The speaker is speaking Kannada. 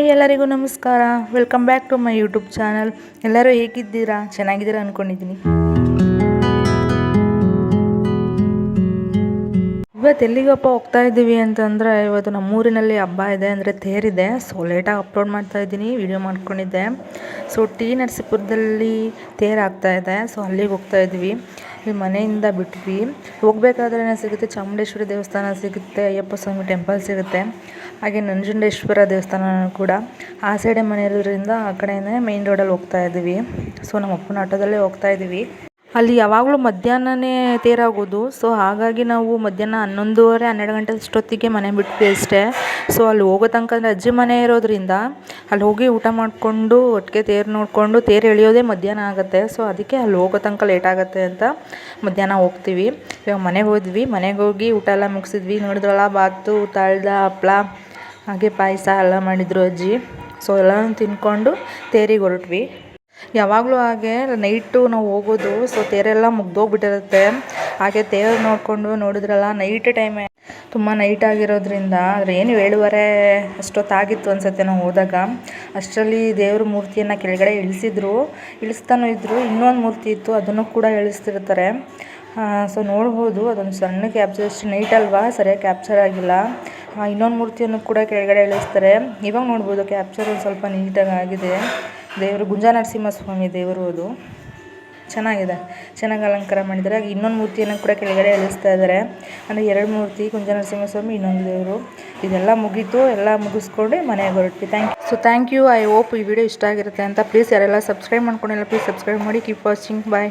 ಹಾಯ್ ಎಲ್ಲರಿಗೂ ನಮಸ್ಕಾರ. Welcome back to my YouTube channel ಎಲ್ಲರೂ ಹೇಗಿದ್ದೀರಾ? ಚೆನ್ನಾಗಿದ್ದೀರಾ ಅಂದ್ಕೊಂಡಿದ್ದೀನಿ ಇವತ್ತು ಎಲ್ಲಿಗಪ್ಪ ಹೋಗ್ತಾ ಇದ್ದೀವಿ ಅಂತಂದರೆ ಇವತ್ತು ನಮ್ಮೂರಿನಲ್ಲಿ ಹಬ್ಬ ಇದೆ ಅಂದರೆ ತೇರಿದೆ ಸೊ ಲೇಟಾಗಿ ಅಪ್ಲೋಡ್ ಮಾಡ್ತಾ ಇದ್ದೀನಿ ವಿಡಿಯೋ ಮಾಡ್ಕೊಂಡಿದ್ದೆ. ಸೊ ಟಿ ನರಸೀಪುರದಲ್ಲಿ ತೇರು ಆಗ್ತಾ ಇದೆ. ಸೊ ಅಲ್ಲಿಗೆ ಹೋಗ್ತಾ ಇದ್ವಿ ಈ ಮನೆಯಿಂದ ಬಿಟ್ವಿ. ಹೋಗ್ಬೇಕಾದ್ರೆ ಸಿಗುತ್ತೆ. ಚಾಮುಂಡೇಶ್ವರಿ ದೇವಸ್ಥಾನ ಸಿಗುತ್ತೆ. ಅಯ್ಯಪ್ಪ ಸ್ವಾಮಿ ಟೆಂಪಲ್ ಸಿಗುತ್ತೆ. ಹಾಗೆ ನಂಜುಂಡೇಶ್ವರ ದೇವಸ್ಥಾನ ಕೂಡ ಆ ಸೈಡೇ ಮನೆ ಇರೋದ್ರಿಂದ ಆ ಕಡೆನೇ ಮೇಯ್ನ್ ರೋಡಲ್ಲಿ ಹೋಗ್ತಾ ಇದ್ದೀವಿ. ಸೊ ನಮ್ಮ ಅಪ್ಪನ ಆಟೋದಲ್ಲೇ ಹೋಗ್ತಾ ಇದ್ದೀವಿ. ಅಲ್ಲಿ ಯಾವಾಗಲೂ ಮಧ್ಯಾಹ್ನನೇ ತೇರಾಗೋದು. ಸೊ ಹಾಗಾಗಿ ನಾವು ಮಧ್ಯಾಹ್ನ ಹನ್ನೊಂದುವರೆ, ಹನ್ನೆರಡು ಗಂಟೆ ಅಷ್ಟೊತ್ತಿಗೆ ಮನೆ ಬಿಟ್ವಿ ಅಷ್ಟೇ. ಸೊ ಅಲ್ಲಿ ಹೋಗೋ ತನಕ ಅಂದರೆ ಅಜ್ಜಿ ಮನೆ ಇರೋದ್ರಿಂದ ಅಲ್ಲಿ ಹೋಗಿ ಊಟ ಮಾಡಿಕೊಂಡು, ಒಟ್ಟಿಗೆ ತೇರು ನೋಡಿಕೊಂಡು, ತೇರು ಎಳೆಯೋದೇ ಮಧ್ಯಾಹ್ನ ಆಗುತ್ತೆ. ಸೊ ಅದಕ್ಕೆ ಅಲ್ಲಿ ಹೋಗೋ ತನಕ ಲೇಟ್ ಆಗುತ್ತೆ ಅಂತ ಮಧ್ಯಾಹ್ನ ಹೋಗ್ತೀವಿ. ಇವಾಗ ಮನೆಗೆ ಹೋದ್ವಿ. ಮನೆಗೆ ಹೋಗಿ ಊಟ ಎಲ್ಲ ಮುಗಿಸಿದ್ವಿ. ನೋಡಿದ್ರಲ್ಲ, ಬಾತು, ತಾಳ್ದ, ಹಪ್ಳ. ಹಾಗೆ ಪಾಯಸ ಎಲ್ಲ ಮಾಡಿದರು ಅಜ್ಜಿ. ಸೊ ಎಲ್ಲನೂ ತಿಂದ್ಕೊಂಡು ತೇರಿಗೆ ಹೊರಟ್ವಿ. ಯಾವಾಗಲೂ ಹಾಗೆ ನೈಟು ನಾವು ಹೋಗೋದು ಸೊ ತೇರೆಲ್ಲ ಮುಗ್ದೋಗ್ಬಿಟ್ಟಿರುತ್ತೆ. ಹಾಗೆ ತೇರು ನೋಡಿಕೊಂಡು ನೋಡಿದ್ರಲ್ಲ ನೈಟ್ ಟೈಮೇ ತುಂಬ ನೈಟ್ ಆಗಿರೋದ್ರಿಂದ ಆದರೆ ಏನು ಏಳುವರೆ ಅಷ್ಟೊತ್ತಾಗಿತ್ತು ಅನ್ಸುತ್ತೆ ನಾವು ಹೋದಾಗ. ಅಷ್ಟರಲ್ಲಿ ದೇವ್ರ ಮೂರ್ತಿಯನ್ನು ಕೆಳಗಡೆ ಇಳಿಸಿದ್ರು. ಇಳಿಸ್ತಾನೂ ಇದ್ದರು ಇನ್ನೊಂದು ಮೂರ್ತಿ ಇತ್ತು, ಅದನ್ನು ಕೂಡ ಇಳಿಸ್ತಿರ್ತಾರೆ ಸೊ ನೋಡ್ಬೋದು, ಅದೊಂದು ಸಣ್ಣ ಕ್ಯಾಪ್ಚರ್ ಅಷ್ಟು ನೈಟ್ ಅಲ್ವಾ? ಸರಿಯಾಗಿ ಕ್ಯಾಪ್ಚರ್ ಆಗಿಲ್ಲ. ಇನ್ನೊಂದು ಮೂರ್ತಿಯನ್ನು ಕೂಡ ಕೆಳಗಡೆ ಇಳಿಸ್ತಾರೆ ಇವಾಗ ನೋಡ್ಬೋದು ಕ್ಯಾಪ್ಚರ್ ಒಂದು ಸ್ವಲ್ಪ ನೀಟಾಗಿ ಆಗಿದೆ ದೇವರು ಗುಂಜ ನರಸಿಂಹಸ್ವಾಮಿ ದೇವರು ಅದು. ಚೆನ್ನಾಗಿದೆ. ಚೆನ್ನಾಗಿ ಅಲಂಕಾರ ಮಾಡಿದ್ದಾರೆ. ಹಾಗೆ ಇನ್ನೊಂದು ಮೂರ್ತಿಯನ್ನು ಕೂಡ ಕೆಳಗಡೆ ಇಳಿಸ್ತಾ ಇದ್ದಾರೆ. ಅಂದರೆ ಎರಡು ಮೂರ್ತಿ ಕುಂಜ ನರಸಿಂಹಸ್ವಾಮಿ, ಇನ್ನೊಂದು ದೇವರು. ಇದೆಲ್ಲ ಮುಗೀತು. ಎಲ್ಲ ಮುಗಿಸ್ಕೊಂಡು ಮನೆಗೆ ಹೊರಟ್ವಿ. Thank you so thank you I hope ಈ ವಿಡಿಯೋ ಇಷ್ಟ ಆಗಿರುತ್ತೆ ಅಂತ. ಪ್ಲೀಸ್ ಯಾರೆಲ್ಲ ಸಬ್ಸ್ಕ್ರೈಬ್ ಮಾಡ್ಕೊಂಡಿಲ್ಲ ಪ್ಲೀಸ್ ಸಬ್ಸ್ಕ್ರೈಬ್ ಮಾಡಿ. Keep watching bye